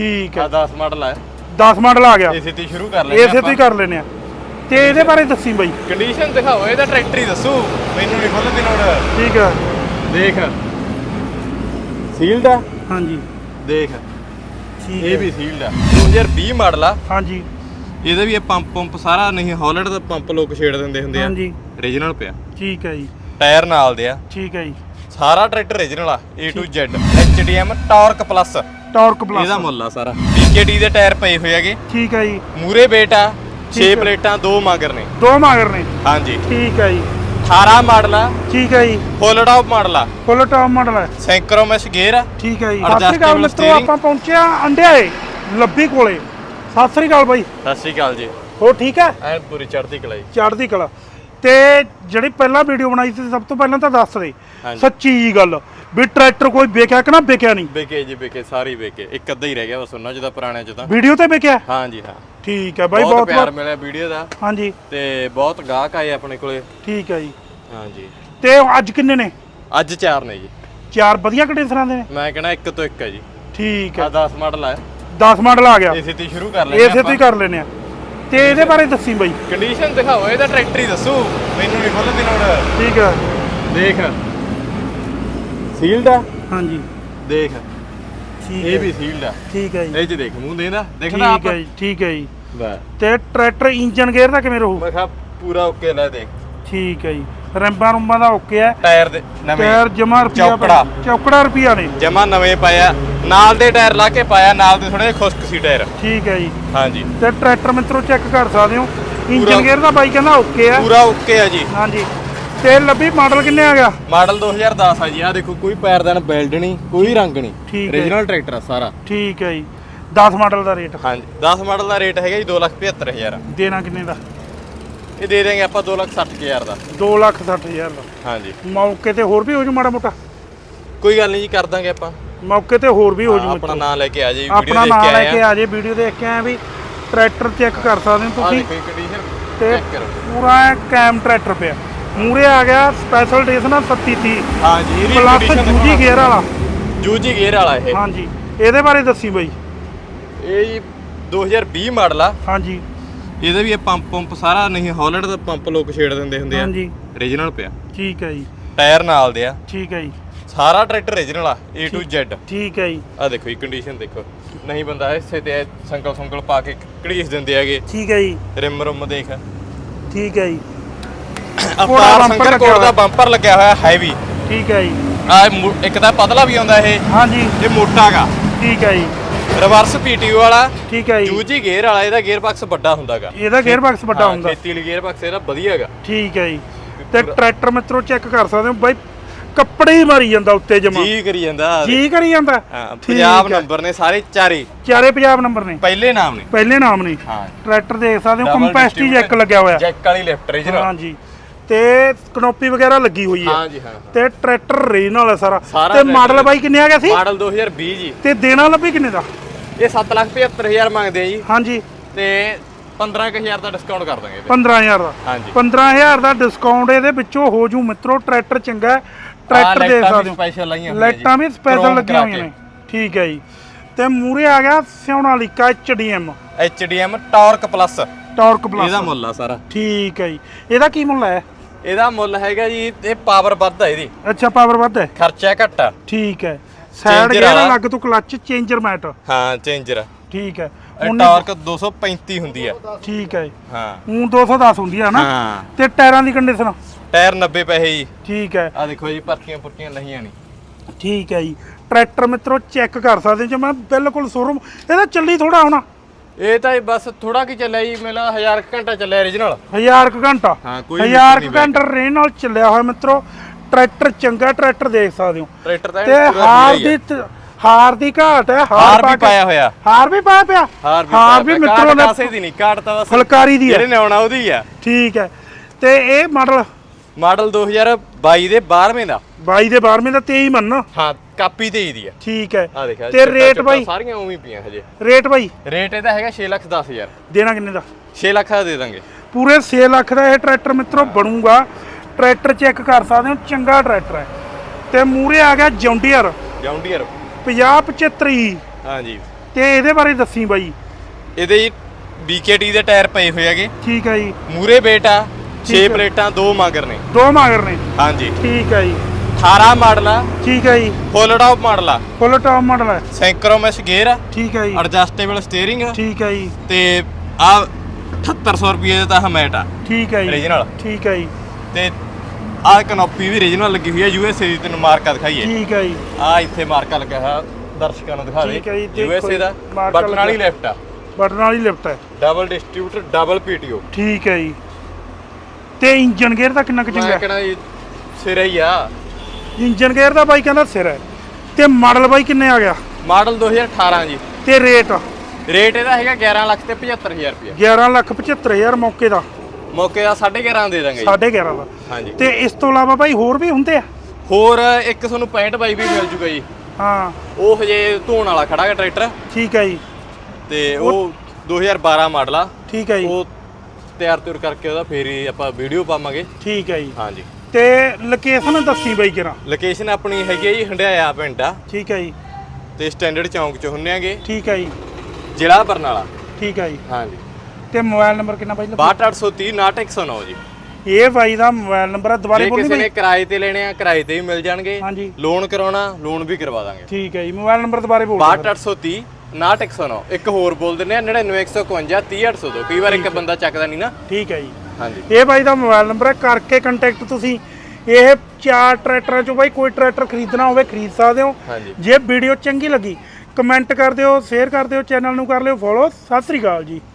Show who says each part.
Speaker 1: ਠੀਕ
Speaker 2: ਆ
Speaker 1: ਹੈ
Speaker 2: 10 ਮਾਡਲ ਆ।
Speaker 1: 10 ਮਾਡਲ ਆ ਗਿਆ।
Speaker 2: ਇਸੇ ਤੇ ਸ਼ੁਰੂ ਕਰ ਲੈਂਦੇ
Speaker 1: ਇਸੇ ਤੋਂ ਹੀ ਕਰ ਲੈਨੇ ਆ। ਤੇ ਇਹਦੇ ਬਾਰੇ ਦੱਸੀ ਬਾਈ।
Speaker 2: ਕੰਡੀਸ਼ਨ ਦਿਖਾਓ ਇਹਦਾ ਟਰੈਕਟਰ ਹੀ ਦੱਸੋ। ਮੈਨੂੰ ਨਹੀਂ ਖੁੱਲ੍ਹ ਦੀ ਲੋੜ
Speaker 1: ਠੀਕ ਹੈ।
Speaker 2: ਦੇਖ। ਸੀਲਡ ਆ?
Speaker 1: ਹਾਂਜੀ।
Speaker 2: ਦੇਖ।
Speaker 1: ਠੀਕ
Speaker 2: ਇਹ
Speaker 1: ਹੈ।
Speaker 2: ਵੀ ਸੀਲਡ ਆ। 2020 ਮਾਡਲ ਆ।
Speaker 1: ਹਾਂਜੀ।
Speaker 2: ਇਹਦੇ ਵੀ ਇਹ ਪੰਪ ਪੰਪ ਸਾਰਾ ਨਹੀਂ ਹਾਲੈਂਡ ਦਾ ਪੰਪ ਲੋਕ ਛੇੜ ਦਿੰਦੇ ਹੁੰਦੇ ਆ।
Speaker 1: ਹਾਂਜੀ।
Speaker 2: ਓਰੀਜਨਲ ਪਿਆ।
Speaker 1: ਠੀਕ ਹੈ ਜੀ।
Speaker 2: ਟਾਇਰ ਨਾਲ ਦੇ ਆ।
Speaker 1: ਠੀਕ ਹੈ ਜੀ।
Speaker 2: ਸਾਰਾ ਟਰੈਕਟਰ ਓਰੀਜਨਲ ਆ A to Z HDM torque plus
Speaker 1: torque plus
Speaker 2: ਇਹਦਾ ਮੁੱਲ ਆ ਸਾਰਾ। BKD ਦੇ ਟਾਇਰ ਪਏ ਹੋਏ ਹੈਗੇ।
Speaker 1: ਠੀਕ ਹੈ ਜੀ।
Speaker 2: ਮੂਰੇ ਆ 6
Speaker 1: ਠੀਕ ਆ।
Speaker 2: ਪਲੇਟਾਂ ਦੋ ਮਾਗਰ ਨੇ।
Speaker 1: ਦੋ ਮਾਗਰ ਨੇ?
Speaker 2: ਹਾਂਜੀ।
Speaker 1: ਠੀਕ ਹੈ ਜੀ।
Speaker 2: 18 ਮਾਡਲ ਆ।
Speaker 1: ਠੀਕ ਹੈ ਜੀ।
Speaker 2: ਫੁੱਲ ਟਾਪ ਮਾਡਲ ਆ।
Speaker 1: ਫੁੱਲ ਟਾਪ ਮਾਡਲ ਹੈ।
Speaker 2: ਸੈਂਕਰੋਮੈਸ ਗੇਅਰ ਆ।
Speaker 1: ਠੀਕ ਹੈ ਜੀ।
Speaker 2: Adjustable
Speaker 1: ਸਤਿ ਸ੍ਰੀ ਅਕਾਲ ਮਿੱਤਰੋ
Speaker 2: steering।
Speaker 1: ਆਪਾਂ ਪਹੁੰਚੇ ਆ ਅੰਡਿਆਏ ਲੱਭੀ ਕੋਲੇ। ਸਤਿ ਸ੍ਰੀ ਅਕਾਲ ਬਾਈ।
Speaker 2: ਸਤਿ ਸ਼੍ਰੀ ਅਕਾਲ ਜੀ।
Speaker 1: ਹੋ ਠੀਕ ਹੈ?
Speaker 2: ਐਨ ਪੂਰੀ ਚੜ੍ਹਦੀ ਕਲਾਈ
Speaker 1: ਚੜ੍ਹਦੀ ਕਲਾ। ਤੇ ਜਿਹੜੀ ਪਹਿਲਾਂ ਵੀਡੀਓ ਬਣਾਈ ਸੀ ਸਭ ਤੋਂ ਪਹਿਲਾਂ ਤਾਂ ਦੱਸ ਦੇ।
Speaker 2: ਹਾਂਜੀ।
Speaker 1: ਸੱਚੀ ਜੀ ਗੱਲ। ਵੀ ਟਰੈਕਟਰ ਕੋਈ ਵੇਖਿਆ ਕਿ ਨਾ ਵੇਖਿਆ ਨਹੀਂ?
Speaker 2: ਬੇਕੇ ਜੀ ਬੇਕੇ ਸਾਰੀ ਬੇਕੇ ਇੱਕ ਅੱਧਾ ਹੀ ਰਹਿ ਗਿਆ ਬਸ ਉਹਨਾਂ ਜਿਹਦਾ ਪੁਰਾਣਿਆਂ ਚ ਤਾਂ।
Speaker 1: ਵੀਡੀਓ ਤੇ ਵੇਖਿਆ?
Speaker 2: ਹਾਂਜੀ ਹਾਂ।
Speaker 1: ਠੀਕ ਹੈ ਬਾਈ
Speaker 2: ਬਹੁਤ
Speaker 1: ਬਹੁਤ
Speaker 2: ਪਿਆਰ
Speaker 1: ਬਹੁਤ
Speaker 2: ਮਿਲਿਆ ਵੀਡੀਓ ਦਾ।
Speaker 1: ਹਾਂਜੀ।
Speaker 2: ਤੇ ਬਹੁਤ ਗਾਹਕ ਆਏ ਆਪਣੇ ਕੋਲੇ।
Speaker 1: ਠੀਕ ਹੈ ਜੀ।
Speaker 2: ਹਾਂਜੀ।
Speaker 1: ਤੇ ਅੱਜ ਕਿੰਨੇ ਨੇ?
Speaker 2: ਅੱਜ ਚਾਰ ਨੇ ਜੀ।
Speaker 1: ਚਾਰ ਵਧੀਆ ਕੰਡੀਸ਼ਨਾਂ ਦੇ ਨੇ?
Speaker 2: ਮੈਂ ਕਹਿੰਦਾ ਇੱਕ ਤੋਂ ਇੱਕ ਹੈ ਜੀ।
Speaker 1: ਠੀਕ
Speaker 2: ਆ
Speaker 1: ਹੈ
Speaker 2: 10 ਮਾਡਲ ਆ।
Speaker 1: 10 ਮਾਡਲ ਆ ਗਿਆ।
Speaker 2: ਇਸੇ ਤੇ ਸ਼ੁਰੂ ਕਰ ਲੈਂਦੇ
Speaker 1: ਇਸੇ ਤੋਂ ਹੀ ਕਰ ਲੈਨੇ ਆ। ਤੇ ਇਹਦੇ ਬਾਰੇ ਦੱਸੀ ਬਾਈ।
Speaker 2: ਕੰਡੀਸ਼ਨ ਦਿਖਾਓ ਇਹਦਾ ਟਰੈਕਟਰ ਹੀ ਦੱਸੋ। ਮੈਨੂੰ ਨਹੀਂ ਖੁੱਲ੍ਹ ਦੀ ਲੋੜ
Speaker 1: ਠੀਕ ਹੈ।
Speaker 2: ਦੇਖ। ਸੀਲਡ ਆ?
Speaker 1: ਹਾਂਜੀ।
Speaker 2: ਦੇਖ
Speaker 1: ਠੀਕ
Speaker 2: ਇਹ ਵੀ ਸੀਲਡ ਆ।
Speaker 1: ਠੀਕ ਹੈ ਜੀ।
Speaker 2: ਇਹ ਚ ਦੇਖ ਮੂੰਹ ਦੇਂਦਾ ਦੇਖਦਾ
Speaker 1: ਠੀਕ ਹੈ ਜੀ ਠੀਕ ਹੈ ਜੀ।
Speaker 2: ਵਾਹ
Speaker 1: ਤੇ ਟਰੈਕਟਰ ਇੰਜਨ ਗੇਅਰ ਦਾ ਕਿਵੇਂ ਰਹੂ?
Speaker 2: ਮੈਂ ਕਿਹਾ ਪੂਰਾ ਓਕੇ ਲੈ ਦੇਖ।
Speaker 1: ਠੀਕ ਹੈ ਜੀ। ਰੰਬਾਂ ਰੁੰਬਾਂ ਦਾ ਓਕੇ ਹੈ।
Speaker 2: ਟਾਇਰ ਦੇ ਨਵੇਂ।
Speaker 1: ਟਾਇਰ ਜਮਾ ਰੁਪਿਆ
Speaker 2: ਚੌਕੜਾ।
Speaker 1: ਚੌਕੜਾ ਰੁਪਿਆ ਨੇ
Speaker 2: ਜਮਾ ਨਵੇਂ ਪਾਇਆ। ਨਾਲ ਦੇ ਟਾਇਰ ਲਾ ਕੇ ਪਾਇਆ ਨਾਲ ਦੇ ਥੋੜੇ ਖੁਸ਼ਕ ਸੀ ਟਾਇਰ।
Speaker 1: ਠੀਕ ਹੈ ਜੀ।
Speaker 2: ਹਾਂਜੀ।
Speaker 1: ਤੇ ਟਰੈਕਟਰ ਮਿੱਤਰੋ ਚੈੱਕ ਕਰ ਸਕਦੇ ਹੋ।
Speaker 2: ਪੂਰਾ-
Speaker 1: ਇੰਜਨ ਗੇਅਰ ਦਾ ਬਾਈ ਕਹਿੰਦਾ ਓਕੇ ਹੈ।
Speaker 2: ਪੂਰਾ ਓਕੇ ਆ ਜੀ।
Speaker 1: ਹਾਂਜੀ। ਤੇ ਲੱਭੀ ਮਾਡਲ ਕਿੰਨੇ ਆ ਗਿਆ?
Speaker 2: ਮਾਡਲ 2010 ਆ ਜੀ। ਆ ਦੇਖੋ ਕੋਈ ਪੈਰਦਾਨ ਬੈਲਟ ਨਹੀਂ ਕੋਈ ਰੰਗ ਨਹੀਂ।
Speaker 1: ਠੀਕ ਹੈ।
Speaker 2: origignal ਟਰੈਕਟਰ ਆ ਸਾਰਾ।
Speaker 1: ਠੀਕ ਹੈ ਜੀ। 10 ਮਾਡਲ ਦਾ ਰੇਟ।
Speaker 2: ਹਾਂਜੀ। 10 ਮਾਡਲ ਦਾ ਰੇਟ ਹੈਗਾ ਜੀ 275000
Speaker 1: ਦੇਣਾ ਕਿੰਨੇ ਦਾ?
Speaker 2: ਇਹ ਦੇ ਦੇਂਗੇ ਆਪਾਂ 260000 ਦਾ।
Speaker 1: 2 ਲੱਖ 60 ਹਜ਼ਾਰ ਦਾ।
Speaker 2: ਹਾਂਜੀ।
Speaker 1: ਮੌਕੇ ਤੇ ਹੋਰ ਵੀ ਹੋ ਜੂ ਮਾੜਾ ਮੋਟਾ?
Speaker 2: ਕੋਈ ਗੱਲ ਨਹੀਂ ਜੀ ਕਰ ਦਾਂਗੇ ਆਪਾਂ।
Speaker 1: ਮੌਕੇ ਤੇ ਹੋਰ ਵੀ ਹੋ ਜੂ
Speaker 2: ਆਪਣਾ ਨਾਮ ਲੈ ਕੇ ਆ ਜੀ ਵੀਡੀਓ
Speaker 1: ਆਪਣਾ
Speaker 2: ਦੇਖ
Speaker 1: ਨਾਮ
Speaker 2: ਕੇ
Speaker 1: ਲੈ ਕੇ
Speaker 2: ਆ।
Speaker 1: ਆ ਜੇ ਵੀਡੀਓ ਦੇਖ ਕੇ ਆਏ ਵੀ ਟਰੈਕਟਰ ਚੈੱਕ ਕਰ ਸਕਦੇ ਹੋ
Speaker 2: ਆ
Speaker 1: ਤੁਸੀਂ
Speaker 2: ਦੇਖੋ ਕੰਡੀਸ਼ਨ
Speaker 1: ਤੇ
Speaker 2: ਚੈੱਕ ਕਰੋ।
Speaker 1: ਪੂਰਾ ਕੈਮ ਟਰੈਕਟਰ ਪਿਆ। ਮੂਰੇ ਆ ਗਿਆ ਸਪੈਸ਼ਲ ਡੇਸ ਨਾਲ 3730
Speaker 2: ਹਾਂਜੀ ਇਹਦੀ
Speaker 1: ਪਲੱਸ
Speaker 2: condition
Speaker 1: ਜੂਜੀ। ਗੇਅਰ ਵਾਲਾ।
Speaker 2: ਜੂਜੀ ਗੇਅਰ ਵਾਲਾ ਇਹ।
Speaker 1: ਹਾਂਜੀ ਇਹਦੇ ਬਾਰੇ ਦੱਸੀ ਬਾਈ।
Speaker 2: ਇਹ ਜੀ 2020 ਮਾਡਲ ਆ।
Speaker 1: ਹਾਂਜੀ।
Speaker 2: ਇਹਦਾ ਵੀ ਇਹ ਪੰਪ ਪੰਪ ਸਾਰਾ ਨਹੀਂ ਹਾਲੈਂਡ ਦਾ ਪੰਪ ਲੋਕ ਛੇੜ ਦਿੰਦੇ ਹੁੰਦੇ ਆ।
Speaker 1: ਹਾਂਜੀ।
Speaker 2: Origignal ਪਿਆ।
Speaker 1: ਠੀਕ ਹੈ ਜੀ।
Speaker 2: ਟਾਇਰ ਨਾਲ ਦੇ ਆ।
Speaker 1: ਠੀਕ ਹੈ ਜੀ।
Speaker 2: ਸਾਰਾ ਟਰੈਕਟਰ origignal ਆ A to Z
Speaker 1: ਠੀਕ ਹੈ ਜੀ।
Speaker 2: ਆ ਦੇਖੋ ਇਹ ਕੰਡੀਸ਼ਨ ਦੇਖੋ। ਨਹੀਂ ਬੰਦਾ ਇਸੇ ਤੇ ਸੰਕਲ ਸੰਕਲ ਪਾ ਕੇ ਘੜੀਸ ਦਿੰਦੇ ਹੈਗੇ।
Speaker 1: ਠੀਕ ਹੈ ਜੀ।
Speaker 2: ਰਿਮ ਰੁਮ ਦੇਖ।
Speaker 1: ਠੀਕ ਹੈ ਜੀ।
Speaker 2: ਅਵਤਾਰ
Speaker 1: bumper
Speaker 2: ਸੰਕਰ
Speaker 1: ਲੱਗਿਆ
Speaker 2: ਦਾ
Speaker 1: ਹੋਇਆ।
Speaker 2: ਬੰਪਰ ਲੱਗਿਆ ਹੋਇਆ ਹੈਵੀ
Speaker 1: ਠੀਕ ਹੈ ਜੀ।
Speaker 2: ਆ ਇੱਕ ਤਾਂ ਪਤਲਾ ਵੀ ਆਉਂਦਾ ਇਹ
Speaker 1: ਹਾਂਜੀ।
Speaker 2: ਇਹ ਮੋਟਾਗਾ
Speaker 1: ਠੀਕ ਹੈ ਜੀ।
Speaker 2: ਰਿਵਰਸ ਪੀਟੀਓ ਵਾਲਾ
Speaker 1: ਠੀਕ ਹੈ ਜੀ।
Speaker 2: ਯੂਜੀ ਗੇਅਰ ਵਾਲਾ ਇਹਦਾ ਗੇਅਰ ਬਾਕਸ ਵੱਡਾ ਹੁੰਦਾਗਾ
Speaker 1: ਇਹਦਾ ਗੇਅਰ ਬਾਕਸ ਵੱਡਾ ਹੁੰਦਾ।
Speaker 2: ਖੇਤੀ ਲਈ ਗੇਅਰ ਬਾਕਸ ਇਹਦਾ ਵਧੀਆ ਹੈਗਾ
Speaker 1: ਠੀਕ ਹੈ ਜੀ। ਤੇ ਟਰੈਕਟਰ ਮਿੱਤਰੋ ਚੈੱਕ ਕਰ ਸਕਦੇ ਹੋ ਬਾਈ ਕੱਪੜੇ ਹੀ ਮਾਰੀ ਜਾਂਦਾ ਉੱਤੇ ਜਮਾ।
Speaker 2: ਜੀ ਕਰੀ ਜਾਂਦਾ
Speaker 1: ਜੀ ਕਰੀ ਜਾਂਦਾ।
Speaker 2: ਹਾਂ
Speaker 1: ਠੀਕ
Speaker 2: ਪੰਜਾਬ
Speaker 1: ਹੈ।
Speaker 2: ਨੰਬਰ ਨੇ ਸਾਰੇ ਚਾਰੇ।
Speaker 1: ਚਾਰੇ ਪੰਜਾਬ ਨੰਬਰ ਨੇ।
Speaker 2: ਪਹਿਲੇ ਨਾਮ ਨੇ।
Speaker 1: ਪਹਿਲੇ ਨਾਮ ਨੇ।
Speaker 2: ਹਾਂ।
Speaker 1: ਟਰੈਕਟਰ ਦੇਖ ਸਕਦੇ ਹੋ ਕੰਪੈਸਟੀ ਜੈਕ ਲੱਗਿਆ ਹੋਇਆ।
Speaker 2: ਜੈਕ ਵਾਲੀ ਲੈਫਟ original
Speaker 1: ਹਾਂਜੀ। ਤੇ ਕਨੋਪੀ ਵਗੈਰਾ ਲੱਗੀ ਹੋਈ ਹੈ।
Speaker 2: ਹਾਂ ਜੀ ਹਾਂ।
Speaker 1: ਤੇ ਟਰੈਕਟਰ ਰੇਨ ਵਾਲਾ ਸਾਰਾ।
Speaker 2: ਸਾਰਾ
Speaker 1: ਤੇ
Speaker 2: tractor
Speaker 1: ਮਾਡਲ ਬਾਈ ਕਿੰਨੇ ਆ ਗਿਆ ਸੀ?
Speaker 2: ਮਾਡਲ 2020 ਜੀ।
Speaker 1: ਤੇ ਦੇਣਾ ਲੱਭੀ ਕਿੰਨੇ ਦਾ?
Speaker 2: ਇਹ 775000 ਮੰਗਦੇ ਆ ਜੀ।
Speaker 1: ਹਾਂਜੀ।
Speaker 2: ਤੇ 15000 ਦਾ ਡਿਸਕਾਊਂਟ ਕਰ ਦਾਂਗੇ ਇਹਦੇ।
Speaker 1: 15000 ਦਾ।
Speaker 2: ਹਾਂਜੀ।
Speaker 1: 15000 ਦਾ ਡਿਸਕਾਊਂਟ ਇਹਦੇ ਵਿੱਚੋਂ ਹੋ ਜੂ ਮਿੱਤਰੋ ਟਰੈਕਟਰ ਚੰਗਾ ਹੈ। ਟਰੈਕਟਰ ਦੇ ਸਕਦੇ ਹੋ।
Speaker 2: ਲਾਈਆਂ
Speaker 1: ਲਾਈਟਾਂ ਵੀ ਸਪੈਸ਼ਲ ਲੱਗੀਆਂ ਹੋਈਆਂ ਨੇ। ਠੀਕ ਹੈ ਜੀ। ਤੇ ਮੂਰੇ ਆ ਗਿਆ Sonalika HDM
Speaker 2: HDM torque plus
Speaker 1: torque plus
Speaker 2: ਇਹਦਾ ਮੁੱਲ ਆ ਸਾਰਾ।
Speaker 1: ਠੀਕ ਹੈ ਜੀ। ਇਹਦਾ ਕੀ ਮੁੱਲ ਹੈ?
Speaker 2: ਇਹਦਾ ਮੁੱਲ ਹੈਗਾ ਜੀ ਇਹ ਪਾਵਰ ਵੱਧ ਆ ਇਹਦੀ।
Speaker 1: ਅੱਛਾ ਪਾਵਰ ਵੱਧ ਹੈ।
Speaker 2: ਖਰਚਾ ਘੱਟ। ਆ
Speaker 1: ਠੀਕ ਹੈ। ਸਾਈਡ
Speaker 2: Changer
Speaker 1: ਗੇਅਰ
Speaker 2: ਵਾਲਾ।
Speaker 1: ਅਲੱਗ ਤੋਂ ਕਲੱਚ ਚੇਂਜਰ ਮੈਟ
Speaker 2: ਹਾਂ ਚੇਂਜਰ
Speaker 1: ਠੀਕ ਹੈ। ਉਹਨੇ-
Speaker 2: ਟਾਰਕ 235 ਹੁੰਦੀ ਆ
Speaker 1: ਠੀਕ ਹੈ
Speaker 2: ਹਾਂ।
Speaker 1: ਉਹ 210 ਹੁੰਦੀ ਹੈ ਨਾ
Speaker 2: ਹਾਂ।
Speaker 1: ਤੇ ਟਾਇਰਾਂ ਦੀ ਕੰਡੀਸ਼ਨ
Speaker 2: ਟਾਇਰ 90 ਪੈਸੇ ਜੀ।
Speaker 1: ਠੀਕ ਹੈ।
Speaker 2: ਆ ਦੇਖੋ ਜੀ ਪਰਚੀਆਂ ਪੁਰਚੀਆਂ ਲਹੀਆਂ ਨਹੀਂ
Speaker 1: ਠੀਕ ਹੈ ਜੀ। ਟਰੈਕਟਰ ਮਿੱਤਰੋ ਚੈੱਕ ਕਰ ਸਕਦੇ ਜੇ ਮੈਂ ਬਿਲਕੁਲ ਸ਼ੋਰੂਮ ਇਹਦਾ ਚੱਲੀ ਥੋੜਾ ਹੋਣਾ।
Speaker 2: ਇਹ ਤਾਂ ਇਹ ਬਸ ਥੋੜਾ ਕੀ ਚੱਲਿਆ ਜੀ ਮੇਲਾ 1000 ਘੰਟਾ ਚੱਲਿਆ origignal
Speaker 1: ਹਜ਼ਾਰ ਕੁ ਘੰਟਾ।
Speaker 2: ਹਾਂ, ਕੋਈ
Speaker 1: ਹਜ਼ਾਰ ਕੁ
Speaker 2: ਨਹੀਂ
Speaker 1: ਘੰਟਾ ਰੇਨ ਨਾਲ ਚੱਲਿਆ ਹੋਇਆ ਮਿੱਤਰੋ ਟਰੈਕਟਰ ਚੰਗਾ ਟਰੈਕਟਰ ਦੇਖ ਸਕਦੇ ਹੋ।
Speaker 2: ਟਰੈਕਟਰ ਤਾਂ
Speaker 1: ਤੇ
Speaker 2: ਪੂਰਾ
Speaker 1: ਹਾਰ
Speaker 2: ਹੀ
Speaker 1: ਦੀ। ਤ- ਹਾਰ ਦੀ ਘਾਟ ਹੈ
Speaker 2: ਹਾਰ
Speaker 1: ਪਾ
Speaker 2: ਵੀ
Speaker 1: ਕੇ-
Speaker 2: ਪਾਇਆ ਹੋਇਆ।
Speaker 1: ਹਾਰ ਵੀ ਪਾਇਆ ਪਿਆ।
Speaker 2: ਹਾਰ ਵੀ
Speaker 1: ਹਾਰ। ਮਿੱਤਰੋ ਨੇ
Speaker 2: ਕਾਸੇ ਦੀ ਨਹੀਂ ਕਾਟ ਤਾਂ ਬਸ
Speaker 1: ਫੁਲਕਾਰੀ ਦੀ
Speaker 2: ਜਿਹੜੇ
Speaker 1: ਹੈ।
Speaker 2: ਨੇ ਆਉਣਾ ਉਹਦੀ ਆ।
Speaker 1: ਠੀਕ ਹੈ। ਤੇ ਇਹ ਮਾਡਲ
Speaker 2: ਮਾਡਲ 2022 ਦੇ 12ਵੇਂ ਦਾ।
Speaker 1: 22 ਦੇ 12ਵੇਂ ਦਾ 23 ਮੰਨ।
Speaker 2: ਹਾਂ ਕਾਪੀ ਤੇ ਹੀ ਦੀ ਆ।
Speaker 1: ਠੀਕ ਹੈ।
Speaker 2: ਆ ਦੇਖਿਆ
Speaker 1: ਤੇ ਰੇਟ ਬਾਈ?
Speaker 2: ਸਾਰੀਆਂ ਉਵੇਂ ਹੀ ਪਈਆਂ ਹਜੇ।
Speaker 1: ਰੇਟ ਬਾਈ?
Speaker 2: ਰੇਟ ਇਹਦਾ ਹੈਗਾ 6 ਲੱਖ 10 ਹਜ਼ਾਰ।
Speaker 1: ਦੇਣਾ ਕਿੰਨੇ ਦਾ?
Speaker 2: 6 ਲੱਖ ਦਾ ਦੇ ਦਾਂਗੇ।
Speaker 1: ਪੂਰੇ 6 ਲੱਖ ਦਾ ਇਹ ਟਰੈਕਟਰ ਮਿੱਤਰੋ ਬਣੂਗਾ। ਟਰੈਕਟਰ ਚੈੱਕ ਕਰ ਸਕਦੇ ਹੋ ਚੰਗਾ ਟਰੈਕਟਰ ਹੈ। ਤੇ ਮੂਰੇ ਆ ਗਿਆ ਜੌਂਡੀਅਰ।
Speaker 2: ਜੌਂਡੀਅਰ।
Speaker 1: 50 75
Speaker 2: ਹਾਂਜੀ।
Speaker 1: ਤੇ ਇਹਦੇ ਬਾਰੇ ਦੱਸੀ ਬਾਈ।
Speaker 2: ਇਹਦੇ BKT ਦੇ ਟਾਇਰ ਪਏ ਹੋਏ ਹੈਗੇ।
Speaker 1: ਠੀਕ ਹੈ ਜੀ।
Speaker 2: ਮੂਰੇ ਆ 6
Speaker 1: ਠੀਕ ਹੈ।
Speaker 2: ਪਲੇਟਾਂ ਦੋ ਮਗਰ ਨੇ।
Speaker 1: ਦੋ ਮਾਗਰ ਨੇ।
Speaker 2: ਹਾਂਜੀ।
Speaker 1: ਠੀਕ ਹੈ ਜੀ।
Speaker 2: 18 ਮਾਡਲ ਆ।
Speaker 1: ਠੀਕ ਹੈ ਜੀ।
Speaker 2: ਫੁੱਲ ਟਾਪ ਮਾਡਲ ਆ।
Speaker 1: ਫੁੱਲ ਟਾਪ ਮਾਡਲ ਹੈ
Speaker 2: ਸੈਂਕਰੋਮੈਸ ਗੇਅਰ ਆ।
Speaker 1: ਠੀਕ ਹੈ ਜੀ।
Speaker 2: ਐਡਜਸਟੇਬਲ ਸਟੀਅਰਿੰਗ
Speaker 1: ਠੀਕ ਹੈ ਜੀ।
Speaker 2: ਤੇ ਆ 7800 ਰੁਪਏ ਦਾ ਹਮੈਟ ਆ।
Speaker 1: ਠੀਕ ਹੈ ਜੀ।
Speaker 2: Original।
Speaker 1: ਠੀਕ ਹੈ ਜੀ।
Speaker 2: ਤੇ ਆ ਕਨੋਪੀ ਵੀ ਰੀਜਨਲ ਲੱਗੀ ਹੋਈ ਹੈ ਯੂਐਸਏ ਦੀ ਤੈਨੂੰ ਮਾਰਕਾ ਦਿਖਾਈਏ।
Speaker 1: ਠੀਕ ਹੈ ਜੀ।
Speaker 2: ਆ ਇੱਥੇ ਮਾਰਕਾ ਲੱਗਾ ਹੋਇਆ ਦਰਸ਼ਕਾਂ ਨੂੰ ਦਿਖਾ ਦੇ।
Speaker 1: ਹੈ
Speaker 2: ਯੂਐਸਏ ਦਾ। ਬਟਨ ਵਾਲੀ। ਲੈਫਟ ਆ।
Speaker 1: ਬਟਨ ਵਾਲੀ ਲਿਫਟ ਹੈ।
Speaker 2: ਡਬਲ ਡਿਸਟ੍ਰੀਬਿਊਟਰ ਡਬਲ ਪੀਟੀਓ
Speaker 1: ਠੀਕ ਹੈ ਜੀ। ਤੇ ਇੰਜਨ ਗੇਅਰ ਦਾ ਕਿੰਨਾ ਕੁ ਚੰਗਾ
Speaker 2: ਕਿਹੜਾ ਸਿਰੇ ਹੀ ਆ।
Speaker 1: ਇੰਜਨ ਗੇਅਰ ਦਾ ਬਾਈ ਕਹਿੰਦਾ ਸਿਰ ਹੈ। ਤੇ ਮਾਡਲ ਬਾਈ ਕਿੰਨੇ ਆ ਗਿਆ?
Speaker 2: ਮਾਡਲ 2018 ਜੀ।
Speaker 1: ਤੇ ਰੇਟ?
Speaker 2: ਰੇਟ ਇਹਦਾ ਹੈਗਾ 11 ਲੱਖ ਤੇ 75000 ਰੁਪਏ
Speaker 1: 11 ਲੱਖ 75000 ਮੌਕੇ ਦਾ।
Speaker 2: ਮੌਕੇ ਦਾ 11.5 ਦੇ ਦਾਂਗੇ ਜੀ।
Speaker 1: 11.5 ਦਾ।
Speaker 2: ਹਾਂਜੀ।
Speaker 1: ਤੇ ਇਸ ਤੋਂ ਇਲਾਵਾ ਬਾਈ ਹੋਰ ਵੀ ਹੁੰਦੇ ਆ?
Speaker 2: ਹੋਰ ਇੱਕ ਤੁਹਾਨੂੰ 65 ਬਾਈ ਵੀ ਮਿਲ ਜੂਗਾ ਜੀ।
Speaker 1: ਹਾਂ।
Speaker 2: ਉਹ ਹਜੇ ਧੋਣ ਵਾਲਾ ਖੜਾ ਹੈ ਟਰੈਕਟਰ।
Speaker 1: ਠੀਕ ਹੈ ਜੀ।
Speaker 2: ਤੇ ਉਹ 2012 ਮਾਡਲ ਆ।
Speaker 1: ਠੀਕ ਹੈ ਜੀ।
Speaker 2: ਉਹ ਤਿਆਰ ਤੁਰ ਕਰਕੇ ਉਹਦਾ ਫੇਰ ਹੀ ਆਪਾਂ ਵੀਡੀਓ ਪਾਵਾਂਗੇ।
Speaker 1: ਠੀਕ ਹੈ ਜੀ।
Speaker 2: ਹਾਂਜੀ।
Speaker 1: ਤੇ ਲੋਕੇਸ਼ਨ ਦੱਸੀ ਬਾਈ ਕਿਰਾ
Speaker 2: ਲੋਕੇਸ਼ਨ ਆਪਣੀ ਹੈਗੀ ਹੈ ਜੀ ਹੰਡਿਆਇਆ ਪਿੰਡ ਆ।
Speaker 1: ਠੀਕ ਹੈ ਜੀ।
Speaker 2: ਤੇ ਸਟੈਂਡਰਡ ਚੌਂਕ ਚ ਹੁੰਨੇ ਆਗੇ।
Speaker 1: ਠੀਕ ਹੈ ਜੀ।
Speaker 2: ਜ਼ਿਲ੍ਹਾ ਬਰਨਾਲਾ।
Speaker 1: ਠੀਕ ਹੈ ਜੀ।
Speaker 2: ਹਾਂਜੀ।
Speaker 1: ਤੇ ਮੋਬਾਈਲ ਨੰਬਰ ਕਿੰਨਾ ਬਾਈ ਲੱਭੂ?
Speaker 2: 62830 9109 ਜੀ।
Speaker 1: ਇਹ ਬਾਈ ਦਾ ਮੋਬਾਈਲ ਨੰਬਰ ਹੈ ਦੁਬਾਰੇ
Speaker 2: ਜੇ
Speaker 1: ਬੋਲੀ
Speaker 2: ਕਿਸੇ ਨੇ
Speaker 1: ਬਾਈ
Speaker 2: ਕਿਰਾਏ ਤੇ ਲੈਣੇ ਆ ਕਿਰਾਏ ਤੇ ਵੀ ਮਿਲ ਜਾਣਗੇ।
Speaker 1: ਹਾਂਜੀ।
Speaker 2: ਲੋਨ ਕਰਾਉਣਾ ਲੋਨ ਵੀ ਕਰਵਾ ਦਾਂਗੇ।
Speaker 1: ਠੀਕ ਹੈ ਜੀ ਮੋਬਾਈਲ ਨੰਬਰ ਦੁਬਾਰੇ ਬੋਲ ਦਿਓ।
Speaker 2: 62830 9109 ਇੱਕ ਹੋਰ ਬੋਲ ਦਿੰਨੇ ਆ 99152 30802 ਕਈ ਵਾਰ ਇੱਕ ਬੰਦਾ ਚੱਕਦਾ ਨਹੀਂ ਨਾ।
Speaker 1: ਠੀਕ ਹੈ ਜੀ। ਇਹ ਬਾਈ ਦਾ ਮੋਬਾਈਲ ਨੰਬਰ ਹੈ ਕਰਕੇ ਕੰਟੈਕਟ ਤੁਸੀਂ। ਇਹ ਚਾਰ ਟਰੈਕਟਰਾਂ ਚੋਂ ਬਾਈ ਕੋਈ ਟਰੈਕਟਰ ਖਰੀਦਣਾ ਹੋਵੇ ਖਰੀਦ ਸਕਦੇ ਹੋ। ਜੇ ਵੀਡੀਓ ਚੰਗੀ ਲੱਗੀ ਕਮੈਂਟ ਕਰ ਦਿਓ ਸ਼ੇਅਰ ਕਰ ਦਿਓ ਚੈਨਲ ਨੂੰ ਕਰ ਲਿਓ ਫੋਲੋ ਸਤਿ ਸ੍ਰੀ ਅਕਾਲ ਜੀ।